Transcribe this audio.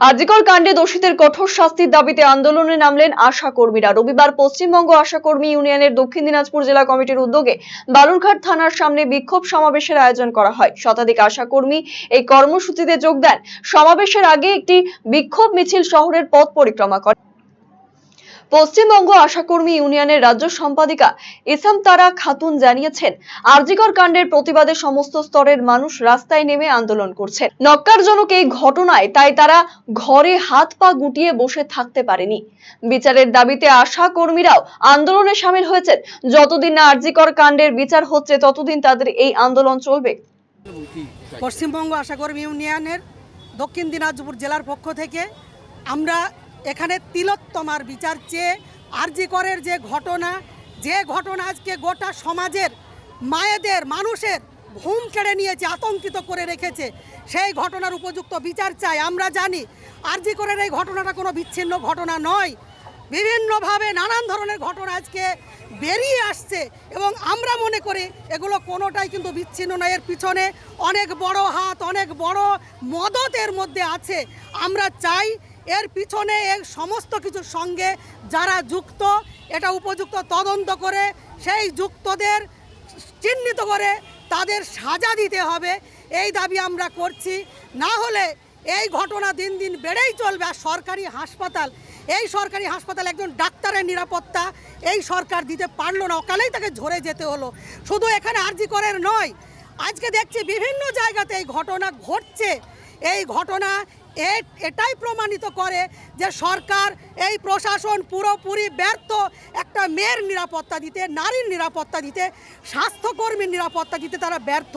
আজিকর কাণ্ডে দোষীদের কঠোর শাস্তির দাবিতে আন্দোলনে নামলেন আশা কর্মীরা রবিবার পশ্চিমবঙ্গ আশা কর্মী ইউনিয়নের দক্ষিণ দিনাজপুর জেলা কমিটির উদ্যোগে বালুরঘাট থানার সামনে বিক্ষোভ সমাবেশের আয়োজন করা হয়। শতাধিক আশা কর্মী এই কর্মসূচিতে যোগ দেন। সমাবেশের আগে একটি বিক্ষোভ মিছিল শহরের পথ পরিক্রমা করে পশ্চিমবঙ্গ আশাকর্মী ইউনিয়নের রাজ্য সম্পাদিকা ইসাম তারা খাতুন জানিয়েছেন, আরজিকর কাণ্ডের প্রতিবাদে সমস্ত স্তরের মানুষ রাস্তায় নেমে আন্দোলন করছে নক্কারজনক এই ঘটনায় তাই তারা ঘরে হাত পা গুটিয়ে বসে থাকতে পারেনি। বিচারের দাবিতে আশা কর্মীরাও আন্দোলনে সামিল হয়েছেন। যতদিন না আরজিকর কাণ্ডের বিচার হচ্ছে, ততদিন তাদের এই আন্দোলন চলবে। পশ্চিমবঙ্গ আশাকর্মী ইউনিয়নের দক্ষিণ দিনাজপুর জেলার পক্ষ থেকে আমরা এখানে তিলোত্তমার বিচার চেয়ে আরজি করের যে ঘটনা যে ঘটনা আজকে গোটা সমাজের মায়েদের, মানুষের ঘুম কেড়ে নিয়েছে, আতঙ্কিত করে রেখেছে, সেই ঘটনার উপযুক্ত বিচার চাই। আমরা জানি আরজি করের এই ঘটনাটা কোনো বিচ্ছিন্ন ঘটনা নয়। বিভিন্নভাবে নানান ধরনের ঘটনা আজকে বেরিয়ে আসছে এবং আমরা মনে করি এগুলো কোনোটাই কিন্তু বিচ্ছিন্ন নয়। এর পিছনে অনেক বড় হাত, অনেক বড় মদতের মধ্যে আছে। আমরা চাই এর পিছনে এর সমস্ত কিছুর সঙ্গে যারা যুক্ত, এটা উপযুক্ত তদন্ত করে সেই যুক্তদের চিহ্নিত করে তাদের সাজা দিতে হবে। এই দাবি আমরা করছি। না হলে এই ঘটনা দিন দিন বেড়েই চলবে। আর সরকারি হাসপাতাল, এই সরকারি হাসপাতাল একজন ডাক্তারের নিরাপত্তা, এই সরকার দিতে পারল না। অকালেই তাকে ঝরে যেতে হলো। শুধু এখানে আরজি করের নয়, আজকে দেখছি বিভিন্ন জায়গাতে এই ঘটনা ঘটছে। এই ঘটনা এটাই প্রমাণিত করে যে সরকার, এই প্রশাসন পুরোপুরি ব্যর্থ। একটা মেয়ের নিরাপত্তা দিতে, নারীর নিরাপত্তা দিতে, স্বাস্থ্যকর্মীর নিরাপত্তা দিতে তারা ব্যর্থ।